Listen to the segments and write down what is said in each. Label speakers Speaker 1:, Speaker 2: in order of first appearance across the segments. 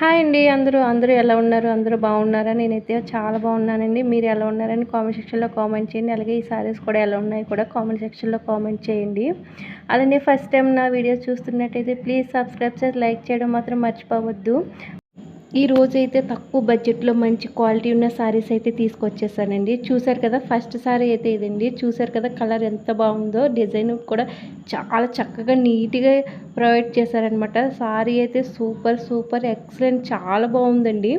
Speaker 1: Hi అండి. అందరూ అందరూ ఎలా ఉన్నారు? అందరూ బాగున్నారా? నేనైతే చాలా బాగున్నానండి. మీరు ఎలా ఉన్నారని కామెంట్ సెక్షన్లో కామెంట్ చేయండి. అలాగే ఈ సారీస్ కూడా ఎలా ఉన్నాయి కూడా కామెంట్ సెక్షన్లో కామెంట్ చేయండి. అలానే ఫస్ట్ టైం నా వీడియోస్ చూస్తున్నట్టయితే ప్లీజ్ సబ్స్క్రైబ్ చేసి లైక్ చేయడం మాత్రం మర్చిపోవద్దు. ఈ రోజు అయితే తక్కువ బడ్జెట్లో మంచి క్వాలిటీ ఉన్న శారీస్ అయితే తీసుకొచ్చేసానండి. చూసారు కదా ఫస్ట్ శారీ అయితే ఇదండి. చూసారు కదా కలర్ ఎంత బాగుందో డిజైన్ కూడా చాలా చక్కగా నీట్గా ప్రొవైడ్ చేశారనమాట శారీ అయితే సూపర్ సూపర్ ఎక్సలెంట్ చాలా బాగుందండి.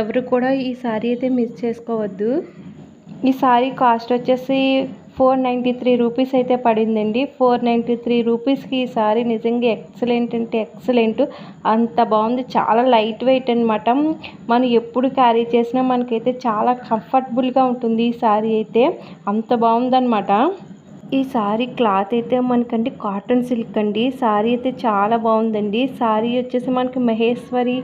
Speaker 1: ఎవరు కూడా ఈ శారీ అయితే మిస్ చేసుకోవద్దు. ఈ శారీ కాస్ట్ వచ్చేసి ఫోర్ నైంటీ త్రీ రూపీస్ అయితే పడిందండి. ఫోర్ నైంటీ త్రీ రూపీస్కి ఈ సారీ నిజంగా ఎక్సలెంట్ అంటే ఎక్సలెంట్. అంత బాగుంది. చాలా లైట్ వెయిట్ అనమాట మనం ఎప్పుడు క్యారీ చేసినా మనకైతే చాలా కంఫర్టబుల్గా ఉంటుంది ఈ సారీ అయితే. అంత బాగుందన్నమాట. ఈ సారీ క్లాత్ అయితే మనకండి కాటన్ సిల్క్ అండి. సారీ అయితే చాలా బాగుందండి. సారీ వచ్చేసి మనకి మహేశ్వరి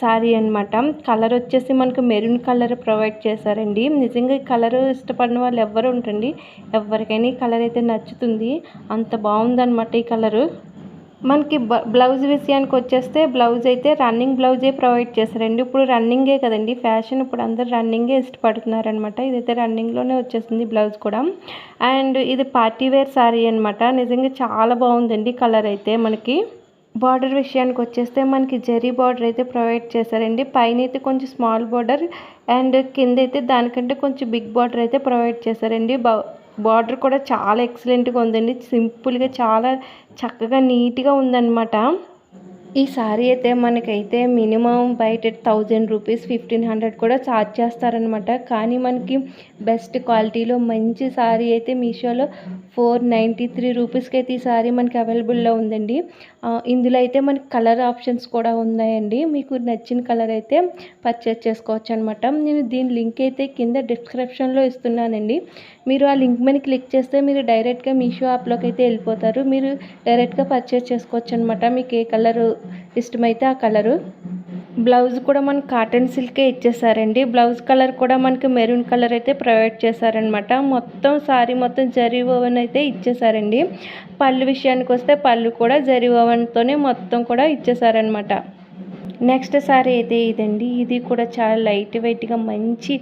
Speaker 1: శారీ అనమాట కలర్ వచ్చేసి మనకు మెరూన్ కలర్ ప్రొవైడ్ చేశారండి. నిజంగా ఈ కలర్ ఇష్టపడిన వాళ్ళు ఎవ్వరు ఉంటండి ఎవరికైనా ఈ కలర్ అయితే నచ్చుతుంది. అంత బాగుందనమాట ఈ కలరు. మనకి బ్లౌజ్ విషయానికి వచ్చేస్తే బ్లౌజ్ అయితే రన్నింగ్ బ్లౌజే ప్రొవైడ్ చేశారండి. ఇప్పుడు రన్నింగే కదండి. ఫ్యాషన్ ఇప్పుడు అందరు రన్నింగే ఇష్టపడుతున్నారనమాట ఇదైతే రన్నింగ్లోనే వచ్చేసింది బ్లౌజ్ కూడా. అండ్ ఇది పార్టీ వేర్ శారీ అనమాట నిజంగా చాలా బాగుందండి కలర్ అయితే మనకి. బార్డర్ విషయానికి వచ్చేస్తే మనకి జరీ బార్డర్ అయితే ప్రొవైడ్ చేశారండి. పైన అయితే కొంచెం స్మాల్ బార్డర్ అండ్ కింద అయితే దానికంటే కొంచెం బిగ్ బార్డర్ అయితే ప్రొవైడ్ చేశారండి. బార్డర్ కూడా చాలా ఎక్సలెంట్గా ఉందండి. సింపుల్గా చాలా చక్కగా నీట్గా ఉందన్నమాట. ఈ శారీ అయితే మనకైతే మినిమం బయట థౌజండ్ రూపీస్ ఫిఫ్టీన్ హండ్రెడ్ కూడా ఛార్జ్ చేస్తారనమాట కానీ మనకి బెస్ట్ క్వాలిటీలో మంచి శారీ అయితే మీషోలో ఫోర్ నైంటీ త్రీ రూపీస్కి అయితే ఈ సారీ మనకి అవైలబుల్లో ఉందండి. ఇందులో అయితే మనకి కలర్ ఆప్షన్స్ కూడా ఉన్నాయండి. మీకు నచ్చిన కలర్ అయితే పర్చేస్ చేసుకోవచ్చు అనమాట నేను దీని లింక్ అయితే కింద డిస్క్రిప్షన్లో ఇస్తున్నానండి. మీరు ఆ లింక్ మీద క్లిక్ చేస్తే మీరు డైరెక్ట్గా మీషో యాప్లోకి అయితే వెళ్ళిపోతారు. మీరు డైరెక్ట్గా పర్చేస్ చేసుకోవచ్చు అనమాట మీకు ఏ కలరు ఇష్టమైతే ఆ కలరు. బ్లౌజ్ కూడా మనకు కాటన్ సిల్కే ఇచ్చేసారండి. బ్లౌజ్ కలర్ కూడా మనకి మెరూన్ కలర్ అయితే ప్రొవైడ్ చేశారనమాట మొత్తం సారీ మొత్తం జరీ ఓవెన్ అయితే ఇచ్చేసారండి. పళ్ళు విషయానికి వస్తే పళ్ళు కూడా జరీ ఓవెన్తోనే మొత్తం కూడా ఇచ్చేసారనమాట నెక్స్ట్ సారీ అయితే ఇదండి. ఇది కూడా చాలా లైట్ వెయిట్గా మంచి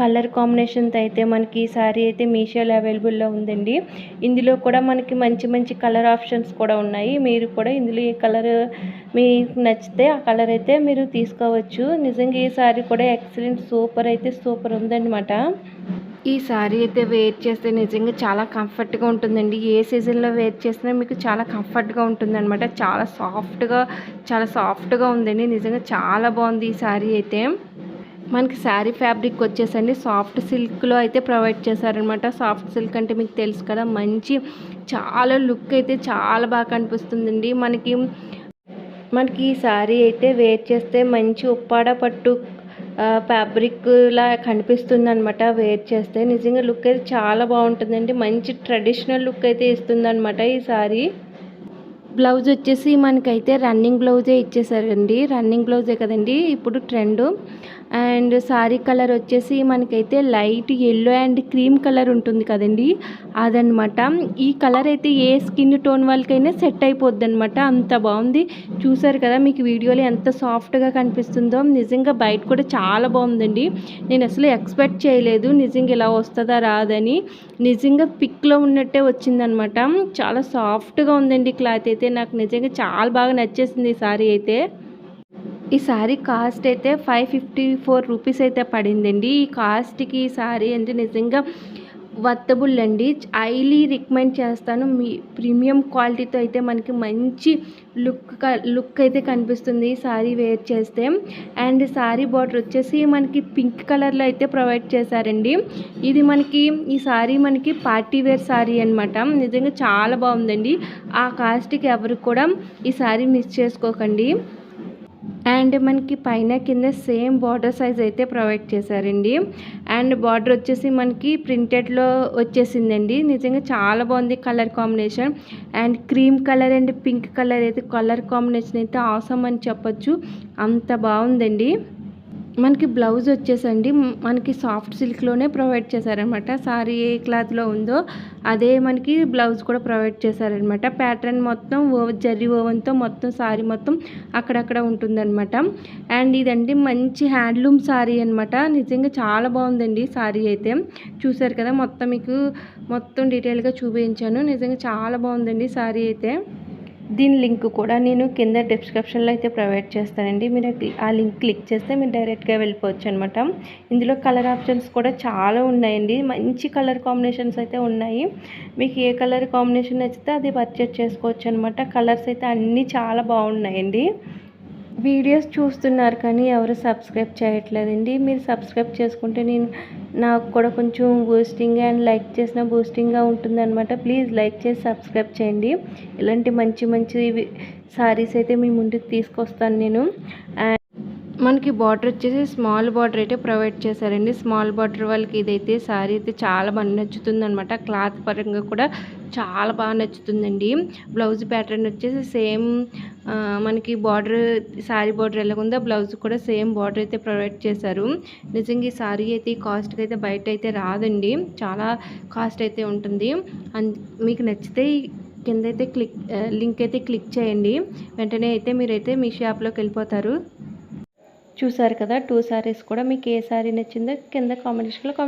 Speaker 1: కలర్ కాంబినేషన్తో అయితే మనకి ఈ సారీ అయితే మీషోలో అవైలబుల్లో ఉందండి. ఇందులో కూడా మనకి మంచి మంచి కలర్ ఆప్షన్స్ కూడా ఉన్నాయి. మీరు కూడా ఇందులో ఏ కలర్ మీకు నచ్చితే ఆ కలర్ అయితే మీరు తీసుకోవచ్చు. నిజంగా ఈ సారీ కూడా ఎక్సలెంట్ సూపర్ అయితే సూపర్ ఉందన్నమాట. ఈ సారీ అయితే వేర్ చేస్తే నిజంగా చాలా కంఫర్ట్గా ఉంటుందండి. ఏ సీజన్లో వేర్ చేసినా మీకు చాలా కంఫర్ట్గా ఉంటుందన్నమాట. చాలా సాఫ్ట్గా చాలా సాఫ్ట్గా ఉందండి. నిజంగా చాలా బాగుంది ఈ సారీ అయితే. మనకి శారీ ఫ్యాబ్రిక్ వచ్చేసండి. సాఫ్ట్ సిల్క్లో అయితే ప్రొవైడ్ చేశారనమాట సాఫ్ట్ సిల్క్ అంటే మీకు తెలుసు కదా మంచి చాలా లుక్ అయితే చాలా బాగా కనిపిస్తుందండి. మనకి మనకి ఈ శారీ అయితే వేర్ చేస్తే మంచి ఉప్పాడ పట్టు ఫ్యాబ్రిక్లా కనిపిస్తుంది అనమాట వేర్ చేస్తే నిజంగా లుక్ అయితే చాలా బాగుంటుందండి. మంచి ట్రెడిషనల్ లుక్ అయితే ఇస్తుంది అనమాట ఈ సారీ. బ్లౌజ్ వచ్చేసి మనకైతే రన్నింగ్ బ్లౌజే ఇచ్చేసారండి. రన్నింగ్ బ్లౌజే కదండి. ఇప్పుడు ట్రెండ్. అండ్ సారీ కలర్ వచ్చేసి మనకైతే light yellow and cream colour ఉంటుంది కదండి. అదనమాట ఈ కలర్ అయితే ఏ స్కిన్ టోన్ వాళ్ళకైనా సెట్ అయిపోద్ది అనమాట అంత బాగుంది. చూసారు కదా మీకు వీడియోలో ఎంత సాఫ్ట్గా కనిపిస్తుందో. నిజంగా బయట కూడా చాలా బాగుందండి. నేను అసలు ఎక్స్పెక్ట్ చేయలేదు నిజంగా ఇలా వస్తుందా రాదని. నిజంగా పిక్లో ఉన్నట్టే వచ్చిందనమాట చాలా సాఫ్ట్గా ఉందండి క్లాత్ అయితే. నాకు నిజంగా చాలా బాగా నచ్చేసింది ఈ సారీ అయితే. ఈ సారీ కాస్ట్ అయితే ఫైవ్ ఫిఫ్టీ ఫోర్ రూపీస్ అయితే పడిందండి. ఈ కాస్ట్కి ఈ సారీ అంటే నిజంగా వర్తబుల్ అండి. హైలీ రికమెండ్ చేస్తాను. మీ ప్రీమియం క్వాలిటీతో అయితే మనకి మంచి లుక్ లుక్ అయితే కనిపిస్తుంది ఈ సారీ వేర్ చేస్తే. అండ్ సారీ బార్డర్ వచ్చేసి మనకి పింక్ కలర్లో అయితే ప్రొవైడ్ చేశారండి. ఇది మనకి ఈ సారీ మనకి పార్టీ వేర్ సారీ అనమాట నిజంగా చాలా బాగుందండి. ఆ కాస్ట్కి ఎవరు కూడా ఈ సారీ మిస్ చేసుకోకండి. అండ్ మనకి పైన కింద సేమ్ బార్డర్ సైజ్ అయితే ప్రొవైడ్ చేశారండి. అండ్ బార్డర్ వచ్చేసి మనకి ప్రింటెడ్లో వచ్చేసిందండి. నిజంగా చాలా బాగుంది colour combination. And cream colour and pink colour అయితే కలర్ కాంబినేషన్ అయితే అవసరం అని చెప్పొచ్చు. అంత బాగుందండి. మనకి బ్లౌజ్ వచ్చేసండి. మనకి సాఫ్ట్ సిల్క్లోనే ప్రొవైడ్ చేశారనమాట. సారీ ఏ క్లాత్లో ఉందో అదే మనకి బ్లౌజ్ కూడా ప్రొవైడ్ చేశారనమాట. ప్యాటర్న్ మొత్తం ఓ జర్రీ ఓవెన్తో మొత్తం సారీ మొత్తం అక్కడక్కడ ఉంటుందన్నమాట అండ్ ఇదండి మంచి హ్యాండ్లూమ్ సారీ అనమాట. నిజంగా చాలా బాగుందండి సారీ అయితే. చూసారు కదా మొత్తం మీకు మొత్తం డీటెయిల్గా చూపించాను. నిజంగా చాలా బాగుందండి సారీ అయితే. దీని లింక్ కూడా నేను కింద డిస్క్రిప్షన్లో అయితే ప్రొవైడ్ చేస్తానండి. మీరు ఆ లింక్ క్లిక్ చేస్తే మీరు డైరెక్ట్గా వెళ్ళిపోవచ్చు అనమాట ఇందులో కలర్ ఆప్షన్స్ కూడా చాలా ఉన్నాయండి. మంచి కలర్ కాంబినేషన్స్ అయితే ఉన్నాయి. మీకు ఏ కలర్ కాంబినేషన్ నచ్చితే అది పర్చేస్ చేసుకోవచ్చు అనమాట కలర్స్ అయితే అన్నీ చాలా బాగున్నాయండి. వీడియోస్ చూస్తున్నారు కానీ ఎవరు సబ్స్క్రైబ్ చేయట్లేదండి. మీరు సబ్స్క్రైబ్ చేసుకుంటే నేను నాకు కూడా కొంచెం బూస్టింగ్ అండ్ లైక్ చేసిన బూస్టింగ్గా ఉంటుందన్నమాట. ప్లీజ్ లైక్ చేసి సబ్స్క్రైబ్ చేయండి. ఇలాంటి మంచి మంచి సారీస్ అయితే మీ ముందుకు తీసుకొస్తాను నేను. అండ్ మనకి బార్డర్ వచ్చేసి స్మాల్ బార్డర్ అయితే ప్రొవైడ్ చేశారండి. స్మాల్ బార్డర్ వాళ్ళకి ఇదైతే సారీ అయితే చాలా బాగా నచ్చుతుందనమాట క్లాత్ పరంగా కూడా చాలా బాగా నచ్చుతుందండి. బ్లౌజ్ ప్యాటర్న్ వచ్చేసి సేమ్ మనకి బార్డర్ సారీ బార్డర్ ఎలాగుందో బ్లౌజ్ కూడా సేమ్ బార్డర్ అయితే ప్రొవైడ్ చేశారు. నిజంగా ఈ సారీ అయితే ఈ కాస్ట్కి అయితే బయట అయితే రాదండి. చాలా కాస్ట్ అయితే ఉంటుంది. మీకు నచ్చితే కింద అయితే క్లిక్ లింక్ అయితే క్లిక్ చేయండి. వెంటనే అయితే మీరైతే మీ షాప్లోకి వెళ్ళిపోతారు. చూసారు కదా టూ శారీస్ కూడా మీకు ఏ శారీ నచ్చిందో కింద కామెంట్ సెక్షన్లో కామెంట్